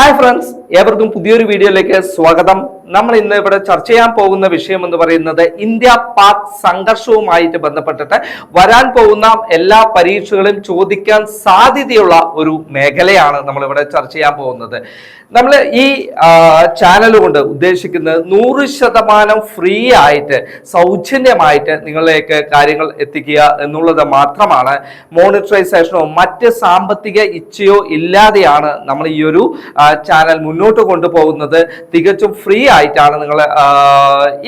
Hi friends ഏവർക്കും പുതിയൊരു വീഡിയോയിലേക്ക് സ്വാഗതം. നമ്മൾ ഇന്ന് ഇവിടെ ചർച്ച ചെയ്യാൻ പോകുന്ന വിഷയം എന്ന് പറയുന്നത് ഇന്ത്യ പാക് സംഘർഷവുമായിട്ട് ബന്ധപ്പെട്ടിട്ട് വരാൻ പോകുന്ന എല്ലാ പരീക്ഷകളും ചോദിക്കാൻ സാധ്യതയുള്ള ഒരു മേഖലയാണ് നമ്മൾ ഇവിടെ ചർച്ച ചെയ്യാൻ പോകുന്നത്. നമ്മൾ ഈ ചാനൽ കൊണ്ട് ഉദ്ദേശിക്കുന്നത് നൂറ് ശതമാനം ഫ്രീ ആയിട്ട് സൗജന്യമായിട്ട് നിങ്ങളിലേക്ക് കാര്യങ്ങൾ എത്തിക്കുക എന്നുള്ളത് മാത്രമാണ്. മോണിറ്ററൈസേഷനോ മറ്റ് സാമ്പത്തിക ഇച്ഛയോ ഇല്ലാതെയാണ് നമ്മൾ ഈ ഒരു ചാനൽ മുന്നോട്ട് കൊണ്ടുപോകുന്നത് തികച്ചും ഫ്രീ ആയിട്ടാണ് നിങ്ങൾ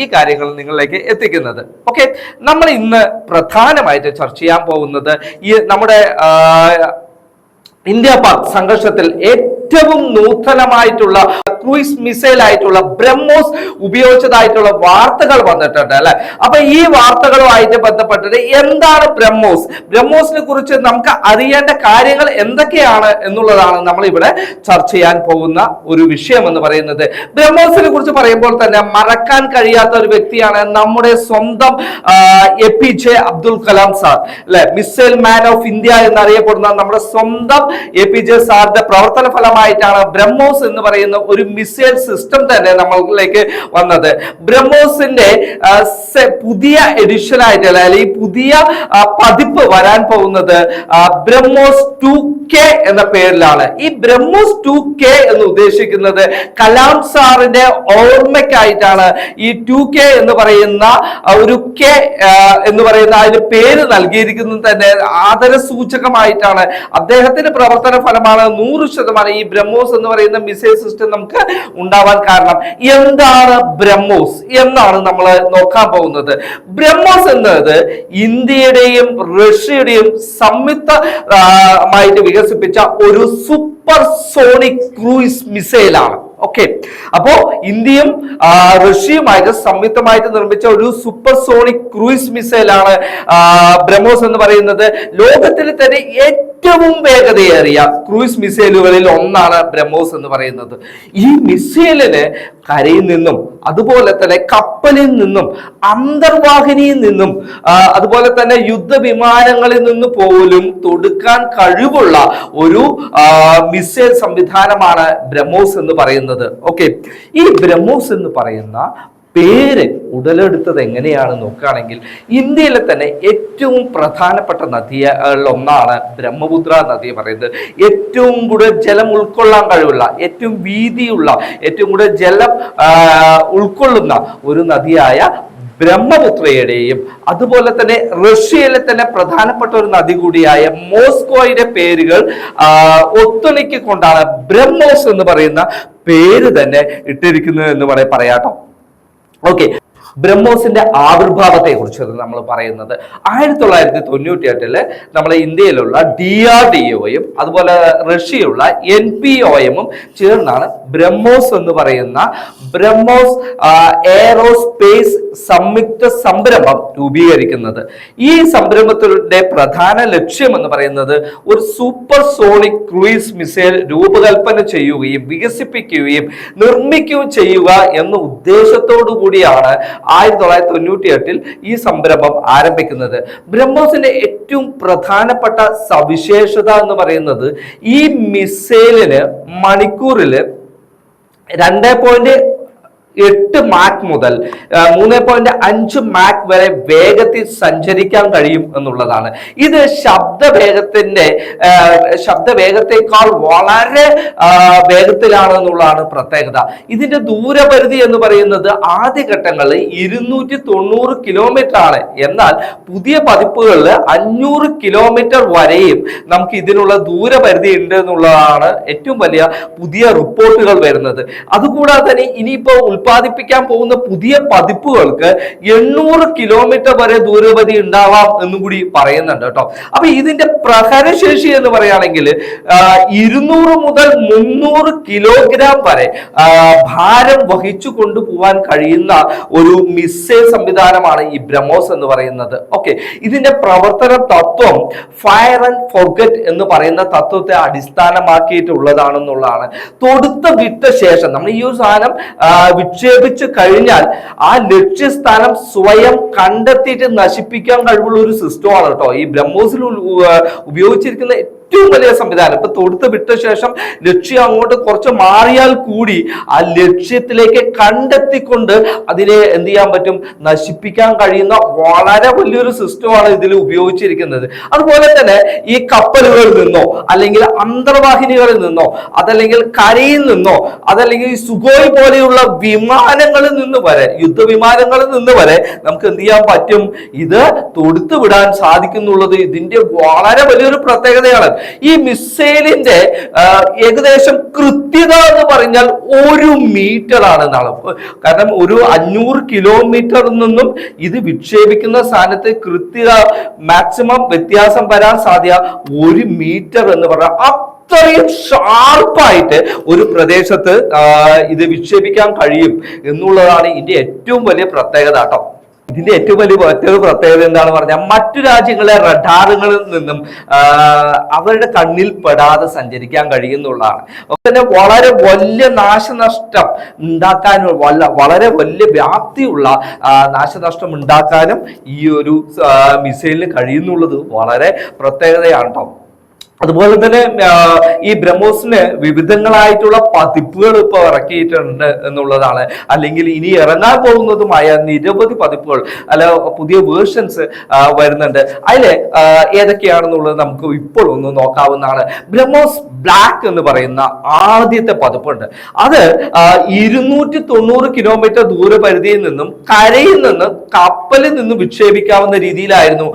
ഈ കാര്യങ്ങൾ നിങ്ങളിലേക്ക് എത്തിക്കുന്നത്. ഓക്കെ നമ്മൾ ഇന്ന് പ്രധാനമായിട്ട് ചർച്ച ചെയ്യാൻ പോകുന്നത് ഈ നമ്മുടെ ഇന്ത്യ പാക് സംഘർഷത്തിൽ ഏറ്റവും നൂതനമായിട്ടുള്ള ക്രൂയിസ് മിസൈൽ ആയിട്ടുള്ള ബ്രഹ്മോസ് ഉപയോഗിച്ചതായിട്ടുള്ള വാർത്തകൾ വന്നിട്ടുണ്ട് അല്ലെ? അപ്പൊ ഈ വാർത്തകളുമായിട്ട് ബന്ധപ്പെട്ടിട്ട് എന്താണ് ബ്രഹ്മോസ്? ബ്രഹ്മോസിനെ കുറിച്ച് നമുക്ക് അറിയേണ്ട കാര്യങ്ങൾ എന്തൊക്കെയാണ് എന്നുള്ളതാണ് നമ്മൾ ഇവിടെ ചർച്ച ചെയ്യാൻ പോകുന്ന ഒരു വിഷയം എന്ന് പറയുന്നത്. ബ്രഹ്മോസിനെ കുറിച്ച് പറയുമ്പോൾ തന്നെ മറക്കാൻ കഴിയാത്ത ഒരു വ്യക്തിയാണ് നമ്മുടെ സ്വന്തം A P J Abdul Kalam sir. അല്ലെ? മിസൈൽ മാൻ ഓഫ് ഇന്ത്യ എന്നറിയപ്പെടുന്ന നമ്മുടെ സ്വന്തം എ പി ജെ സാറിന്റെ പ്രവർത്തന ഫലമായിട്ടാണ് ബ്രഹ്മോസ് എന്ന് പറയുന്ന ഒരു മിസൈൽ സിസ്റ്റം തന്നെ നമ്മളിലേക്ക് വന്നത്. ബ്രഹ്മോസിന്റെ പുതിയ എഡിഷൻ ആയിട്ട് അല്ലെങ്കിൽ പുതിയ പതിപ്പ് വരാൻ പോകുന്നത് ബ്രഹ്മോസ് ടു കെ എന്ന പേരിലാണ്. ഈ ബ്രഹ്മോസ് ടു കെ എന്ന് ഉദ്ദേശിക്കുന്നത് കലാം സാറിന്റെ ഓർമ്മയ്ക്കായിട്ടാണ്. ഈ ടു കെ എന്ന് പറയുന്ന ഒരു കെ എന്ന് പറയുന്ന അതിന് പേര് നൽകിയിരിക്കുന്നത് തന്നെ ആദര സൂചകമായിട്ടാണ് അദ്ദേഹത്തിന്റെ പ്രവർത്തന ഫലമാണ് നൂറ് ശതമാനം ഈ ബ്രഹ്മോസ് എന്ന് പറയുന്ന മിസൈൽ സിസ്റ്റം നമുക്ക് ഉണ്ടാവാൻ കാരണം എന്താണ് ബ്രഹ്മോസ്? എന്നാണ് നമ്മൾ നോക്കാൻ പോകുന്നത്. ബ്രഹ്മോസ് എന്നത് ഇന്ത്യയുടെയും റഷ്യയുടെയും സംയുക്തമായിട്ട് വികസിപ്പിച്ച ഒരു സൂപ്പർ സോണിക് ക്രൂയിസ് മിസൈലാണ്. ഓക്കെ അപ്പോ ഇന്ത്യയും റഷ്യയുമായിട്ട് സംയുക്തമായിട്ട് നിർമ്മിച്ച ഒരു സൂപ്പർ സോണിക് ക്രൂയിസ് മിസൈലാണ് ബ്രഹ്മോസ് എന്ന് പറയുന്നത്. ലോകത്തിൽ തന്നെ ഏറ്റവും വേഗതയേറിയ ക്രൂയിസ് മിസൈലുകളിൽ ഒന്നാണ് ബ്രഹ്മോസ് എന്ന് പറയുന്നത്. ഈ മിസൈലിന് കരയിൽ നിന്നും അതുപോലെ തന്നെ കപ്പലിൽ നിന്നും അന്തർവാഹിനിയിൽ നിന്നും അതുപോലെ തന്നെ യുദ്ധവിമാനങ്ങളിൽ നിന്ന് പോലും തൊടുക്കാൻ കഴിവുള്ള ഒരു മിസൈൽ സംവിധാനമാണ് ബ്രഹ്മോസ് എന്ന് പറയുന്നത്. ഓക്കെ ഈ ബ്രഹ്മോസ് എന്ന് പറയുന്ന പേര് ഉടലെടുത്തത് എങ്ങനെയാണ് നോക്കുകയാണെങ്കിൽ ഇന്ത്യയിലെ തന്നെ ഏറ്റവും പ്രധാനപ്പെട്ട നദികളിൽ ഒന്നാണ് ബ്രഹ്മപുത്ര നദി പറയുന്നത്. ഏറ്റവും കൂടുതൽ ജലം ഉൾക്കൊള്ളാൻ കഴിവുള്ള ഏറ്റവും വീതിയുള്ള ഏറ്റവും കൂടുതൽ ജലം ഉൾക്കൊള്ളുന്ന ഒരു നദിയായ ബ്രഹ്മപുത്രയുടെയും അതുപോലെ തന്നെ റഷ്യയിലെ തന്നെ പ്രധാനപ്പെട്ട ഒരു നദി കൂടിയായ മോസ്കോയുടെ പേരുകൾ ഒത്തുണിക്കൊണ്ടാണ് ബ്രഹ്മോസ് എന്ന് പറയുന്ന പേര് തന്നെ ഇട്ടിരിക്കുന്നത് എന്ന് പറയാം പറയാട്ടോ ഓക്കെ ബ്രഹ്മോസിന്റെ ആവിർഭാവത്തെ കുറിച്ച് നമ്മൾ പറയുന്നത്. ആയിരത്തി തൊള്ളായിരത്തി തൊണ്ണൂറ്റി എട്ടിൽ നമ്മളെ ഇന്ത്യയിലുള്ള ഡി ആർ ഡി ഒയും അതുപോലെ റഷ്യയുള്ള എൻ പി ഒഎമ്മും ചേർന്നാണ് ബ്രഹ്മോസ് എന്ന് പറയുന്ന ബ്രഹ്മോസ് എയറോസ്പേസ് സംയുക്ത സംരംഭം രൂപീകരിക്കുന്നത്. ഈ സംരംഭത്തിന്റെ പ്രധാന ലക്ഷ്യം എന്ന് പറയുന്നത് ഒരു സൂപ്പർ സോണിക് ക്രൂയിസ് മിസൈൽ രൂപകൽപ്പന ചെയ്യുകയും വികസിപ്പിക്കുകയും നിർമ്മിക്കുകയും ചെയ്യുക എന്ന ഉദ്ദേശത്തോടു കൂടിയാണ് ആയിരത്തി തൊള്ളായിരത്തി തൊണ്ണൂറ്റി എട്ടിൽ ഈ സംരംഭം ആരംഭിക്കുന്നത്. ബ്രഹ്മോസിന്റെ ഏറ്റവും പ്രധാനപ്പെട്ട സവിശേഷത എന്ന് പറയുന്നത് ഈ മിസൈലിന് മണിക്കൂറിൽ രണ്ട് പോയിന്റ് എട്ട് മാക് മുതൽ മൂന്ന് പോയിന്റ് അഞ്ച് മാക് വരെ വേഗത്തിൽ സഞ്ചരിക്കാൻ കഴിയും എന്നുള്ളതാണ്. ഇത് ശബ്ദവേഗത്തിന്റെ ശബ്ദവേഗത്തെക്കാൾ വളരെ വേഗത്തിലാണ് എന്നുള്ളതാണ് പ്രത്യേകത. ഇതിന്റെ ദൂരപരിധി എന്ന് പറയുന്നത് ആദ്യഘട്ടങ്ങളിൽ ഇരുന്നൂറ്റി തൊണ്ണൂറ് കിലോമീറ്റർ ആണ്. എന്നാൽ പുതിയ പതിപ്പുകളിൽ അഞ്ഞൂറ് കിലോമീറ്റർ വരെയും നമുക്ക് ഇതിനുള്ള ദൂരപരിധി ഉണ്ട് എന്നുള്ളതാണ് ഏറ്റവും വലിയ പുതിയ റിപ്പോർട്ടുകൾ വരുന്നത്. അതുകൂടാതെ തന്നെ ഇനിയിപ്പോ ഉൽപ്പാദിപ്പിക്കാൻ പോകുന്ന പുതിയ പതിപ്പുകൾക്ക് എണ്ണൂറ് കിലോമീറ്റർ വരെ ദൂരപതി ഉണ്ടാവാം എന്നും കൂടി പറയുന്നുണ്ട് കേട്ടോ. അപ്പൊ ഇതിന്റെ പ്രഹരശേഷി എന്ന് പറയുകയാണെങ്കിൽ ഇരുന്നൂറ് മുതൽ മുന്നൂറ് കിലോഗ്രാം വരെ ഭാരം വഹിച്ചു കൊണ്ടുപോകാൻ കഴിയുന്ന ഒരു മിസൈൽ സംവിധാനമാണ് ഈ ബ്രഹ്മോസ് എന്ന് പറയുന്നത്. ഓക്കെ ഇതിന്റെ പ്രവർത്തന തത്വം ഫയർ ആൻഡ് ഫോർഗറ്റ് എന്ന് പറയുന്ന തത്വത്തെ അടിസ്ഥാനമാക്കിയിട്ടുള്ളതാണെന്നുള്ളതാണ്. തൊടുത്ത വിട്ട ശേഷം നമ്മൾ ഈ ഒരു സാധനം ആ, വിക്ഷേപിച്ച് കഴിഞ്ഞാൽ ആ ലക്ഷ്യസ്ഥാനം സ്വയം കണ്ടെത്തിയിട്ട് നശിപ്പിക്കാൻ കഴിവുള്ള ഒരു സിസ്റ്റമാണ് കേട്ടോ. ഈ ബ്രഹ്മോസിൽ ഉപയോഗിച്ചിരിക്കുന്ന ഏറ്റവും വലിയ സംവിധാനം. ഇപ്പൊ തൊടുത്ത് വിട്ട ശേഷം ലക്ഷ്യം അങ്ങോട്ട് കുറച്ച് മാറിയാൽ കൂടി ആ ലക്ഷ്യത്തിലേക്ക് കണ്ടെത്തിക്കൊണ്ട് അതിനെ എന്ത് ചെയ്യാൻ പറ്റും? നശിപ്പിക്കാൻ കഴിയുന്ന വളരെ വലിയൊരു സിസ്റ്റമാണ് ഇതിൽ ഉപയോഗിച്ചിരിക്കുന്നത്. അതുപോലെ തന്നെ ഈ കപ്പലുകളിൽ നിന്നോ അല്ലെങ്കിൽ അന്തർവാഹിനികളിൽ നിന്നോ അതല്ലെങ്കിൽ കരയിൽ നിന്നോ അതല്ലെങ്കിൽ ഈ സുഗോയ് പോലെയുള്ള വിമാനങ്ങളിൽ നിന്ന് വരെ യുദ്ധവിമാനങ്ങളിൽ നിന്ന് വരെ നമുക്ക് എന്ത് ചെയ്യാൻ പറ്റും? ഇത് തൊടുത്തു വിടാൻ സാധിക്കുന്നുള്ളത് ഇതിന്റെ വളരെ വലിയൊരു പ്രത്യേകതയാണ്. ഈ മിസൈലിന്റെ ഏകദേശം കൃത്യത എന്ന് പറഞ്ഞാൽ ഒരു മീറ്റർ ആണ് എന്നാണ് കാരണം ഒരു അഞ്ഞൂറ് കിലോമീറ്ററിൽ നിന്നും ഇത് വിക്ഷേപിക്കുന്ന സ്ഥാനത്ത് കൃത്യത മാക്സിമം വ്യത്യാസം വരാൻ സാധ്യത ഒരു മീറ്റർ എന്ന് പറഞ്ഞാൽ അത്രയും ഷാർപ്പായിട്ട് ഒരു പ്രദേശത്ത് ഇത് വിക്ഷേപിക്കാൻ കഴിയും എന്നുള്ളതാണ് ഇതിന്റെ ഏറ്റവും വലിയ പ്രത്യേകത കേട്ടോ. ഇതിന്റെ ഏറ്റവും വലിയ മറ്റൊരു പ്രത്യേകത എന്താണ് പറഞ്ഞാൽ മറ്റു രാജ്യങ്ങളെ റഡാറുകളിൽ നിന്നും അവരുടെ കണ്ണിൽ പെടാതെ സഞ്ചരിക്കാൻ കഴിയുന്നുള്ളതാണ്. തന്നെ വളരെ വലിയ നാശനഷ്ടം ഉണ്ടാക്കാനും വല്ല വളരെ വലിയ വ്യാപ്തിയുള്ള നാശനഷ്ടം ഉണ്ടാക്കാനും ഈ ഒരു മിസൈലിന് കഴിയുന്നുള്ളത് വളരെ പ്രത്യേകതയാണ് കേട്ടോ. അതുപോലെ തന്നെ ഈ ബ്രഹ്മോസിന് വിവിധങ്ങളായിട്ടുള്ള പതിപ്പുകൾ ഇപ്പൊ ഇറക്കിയിട്ടുണ്ട് എന്നുള്ളതാണ്. അല്ലെങ്കിൽ ഇനി ഇറങ്ങാൻ പോകുന്നതുമായ നിരവധി പതിപ്പുകൾ അല്ല പുതിയ വേർഷൻസ് വരുന്നുണ്ട്. അതിലെ ഏതൊക്കെയാണെന്നുള്ളത് നമുക്ക് ഇപ്പോൾ ഒന്ന് നോക്കാവുന്നതാണ്. ബ്രഹ്മോസ് ബ്ലാക്ക് എന്ന് പറയുന്ന ആദ്യത്തെ പതിപ്പുണ്ട്. അത് ഇരുന്നൂറ്റി തൊണ്ണൂറ് കിലോമീറ്റർ ദൂരപരിധിയിൽ നിന്നും കരയിൽ നിന്ന് കപ്പലിൽ നിന്നും വിക്ഷേപിക്കാവുന്ന രീതിയിലായിരുന്നു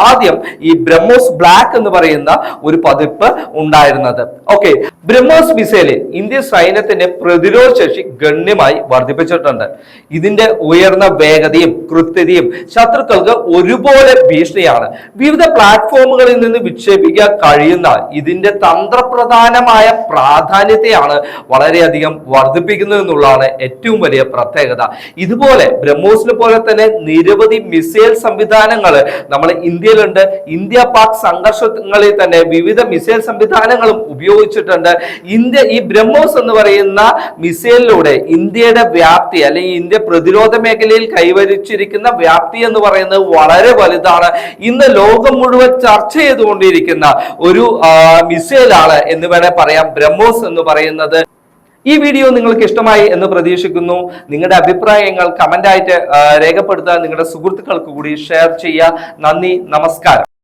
ആദ്യം ഈ ബ്രഹ്മോസ് ബ്ലാക്ക് എന്ന് പറയുന്ന ഒരു പതിപ്പ് ഉണ്ടായിരുന്നത്. ഓക്കെ ബ്രഹ്മോസ് മിസൈൽ ഇന്ത്യൻ സൈന്യത്തിന്റെ പ്രതിരോധ ശേഷി ഗണ്യമായി വർദ്ധിപ്പിച്ചിട്ടുണ്ട്. ഇതിന്റെ ഉയർന്ന വേഗതയും കൃത്യതയും ശത്രുക്കൾക്ക് ഒരുപോലെ ഭീഷണിയാണ്. വിവിധ പ്ലാറ്റ്ഫോമുകളിൽ നിന്ന് വിക്ഷേപിക്കാൻ കഴിയുന്ന ഇതിന്റെ തന്ത്രപ്രധാനമായ പ്രാധാന്യത്തെയാണ് വളരെയധികം വർദ്ധിപ്പിക്കുന്നത് എന്നുള്ളതാണ് ഏറ്റവും വലിയ പ്രത്യേകത. ഇതുപോലെ ബ്രഹ്മോസിനെ പോലെ തന്നെ നിരവധി മിസൈൽ സംവിധാനങ്ങൾ നമ്മൾ ഇന്ത്യയിലുണ്ട്. ഇന്ത്യ പാക് സംഘർഷങ്ങളിൽ തന്നെ വിവിധ മിസൈൽ സംവിധാനങ്ങളും ഉപയോഗിച്ചിട്ടുണ്ട്. ഇന്ത്യ ഈ ബ്രഹ്മോസ് എന്ന് പറയുന്ന മിസൈലിലൂടെ ഇന്ത്യയുടെ വ്യാപ്തി അല്ലെങ്കിൽ ഇന്ത്യ പ്രതിരോധ മേഖലയിൽ കൈവരിച്ചിരിക്കുന്ന വ്യാപ്തി എന്ന് പറയുന്നത് വളരെ വലുതാണ്. ഇന്ന് ലോകം മുഴുവൻ ചർച്ച ചെയ്തുകൊണ്ടിരിക്കുന്ന ഒരു മിസൈലാണ് എന്ന് വേണേൽ പറയാം. ബ്രഹ്മോസ് എന്ന് പറയുന്നത്. ഈ വീഡിയോ നിങ്ങൾക്ക് ഇഷ്ടമായി എന്ന് പ്രതീക്ഷിക്കുന്നു. നിങ്ങളുടെ അഭിപ്രായങ്ങൾ കമന്റായിട്ട് രേഖപ്പെടുത്താൻ നിങ്ങളുടെ സുഹൃത്തുക്കൾക്ക് കൂടി ഷെയർ ചെയ്യുക. നന്ദി നമസ്കാരം.